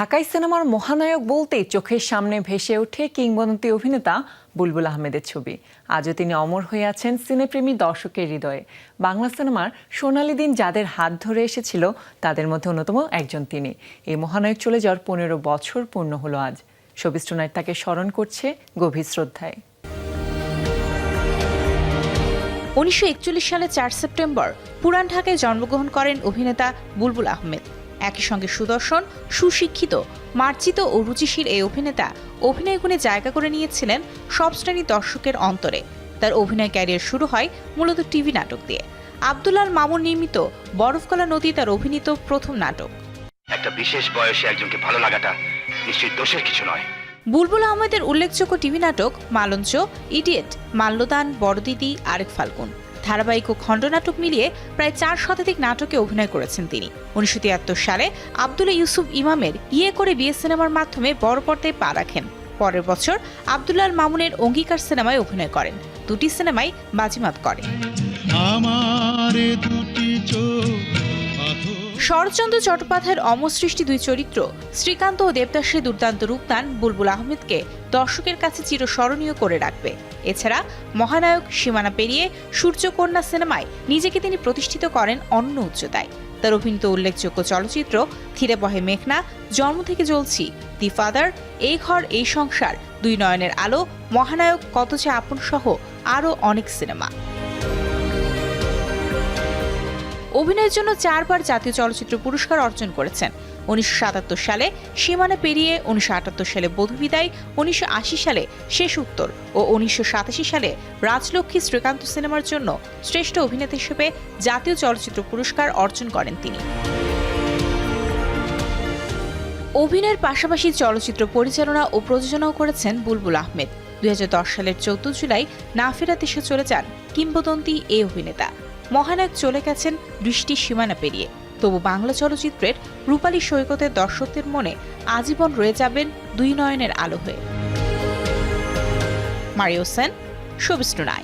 ঢাকাই সিনেমার মহানায়ক বলতেই চোখের সামনে ভেসে ওঠে কিংবদন্তি অভিনেতা বুলবুল আহমেদের ছবি। আজও তিনি অমর হয়ে আছেন সিনেপ্রেমী দর্শকের হৃদয়ে। বাংলা সিনেমার সোনালী দিন যাদের হাত ধরে এসেছিল, তাদের মধ্যে অন্যতম একজন তিনি। এই মহানায়ক চলে যাওয়ার পনেরো বছর পূর্ণ হলো আজ। শোবিস টুনাইট তাকে স্মরণ করছে গভীর শ্রদ্ধায়। উনিশশো একচল্লিশ সালে চার সেপ্টেম্বর পুরান ঢাকায় জন্মগ্রহণ করেন অভিনেতা বুলবুল আহমেদ। একই সঙ্গে সুদর্শন সুশিক্ষিত মার্জিত ও রুচিশীল এই অভিনেতা অভিনয় গুণে জায়গা করে নিয়েছিলেন সব শ্রেণির দর্শকের অন্তরে। তার অভিনয় ক্যারিয়ার শুরু হয় মূলত টিভি নাটক দিয়ে। আব্দুল্লাল মামুন নির্মিত বরফকলা নদী তার অভিনীত প্রথম নাটক। একটা বিশেষ বয়সে একজনকে ভালো লাগাটা নিশ্চয়ই দোষের কিছু নয়। বুলবুল আহমেদের উল্লেখযোগ্য টিভি নাটক মালঞ্চ ইডিয়েট মাল্যদান বড়দিদি আরেক ফাল্গুন। ধারাবাহিক ও খণ্ডনাটক মিলিয়ে প্রায় চার শতাধিক নাটকে অভিনয় করেছেন তিনি। উনিশশো তিয়াত্তর সালে আবদুল্লা ইউসুফ ইমামের ইয়ে করে বিয়ে সিনেমার মাধ্যমে বড় পর্দায় পা রাখেন। পরের বছর আবদুল্লাল মামুনের অঙ্গীকার সিনেমায় অভিনয় করেন। দুটি সিনেমায় বাজিমাত করেন আমার দুটি চোখ শরৎচন্দ্র চট্টোপাধ্যায়ের অমসৃষ্টি দুই চরিত্র, শ্রীকান্ত ও দেবদাসের দুর্দান্ত রূপদান বুলবুল আহমেদকে দর্শকের কাছে চিরস্মরণীয় করে রাখবে। এছাড়া মহানায়ক সীমানা পেরিয়ে সূর্যকন্যা সিনেমায় নিজেকে তিনি প্রতিষ্ঠিত করেন অন্য উচ্চতায়। তার অভিনীত উল্লেখযোগ্য চলচ্চিত্র থিরে বহে মেঘনা, জন্ম থেকে জ্বলছি, দি ফাদার, এই ঘর, এই সংসার, দুই নয়নের আলো, মহানায়ক কত যে আপন সহ আরও অনেক সিনেমা। অভিনয়ের জন্য চারবার জাতীয় চলচ্চিত্র পুরস্কার অর্জন করেছেন। উনিশশো সাতাত্তর সালে সীমানা পেরিয়ে, উনিশশো আটাত্তর সালে বধুবিদায়, উনিশশো আশি সালে শেষ উত্তর ও উনিশশো সাতাশি সালে রাজলক্ষ্মী শ্রীকান্ত সিনেমার জন্য শ্রেষ্ঠ অভিনেতা হিসেবে জাতীয় চলচ্চিত্র পুরস্কার অর্জন করেন তিনি। অভিনয়ের পাশাপাশি চলচ্চিত্র পরিচালনা ও প্রযোজনাও করেছেন বুলবুল আহমেদ। দুই হাজার দশ সালের চৌদ্দ জুলাই নাফেরা দেশে চলে যান কিংবদন্তি এই অভিনেতা। মহানায়ক চলে গেছেন দৃষ্টি সীমানা পেরিয়ে। তবু বাংলা চলচ্চিত্রের রূপালী সৈকতের দর্শকদের মনে আজীবন রয়ে যাবেন দুই নয়নের আলো হয়ে। মারিও সেন শোবিস্টু নাই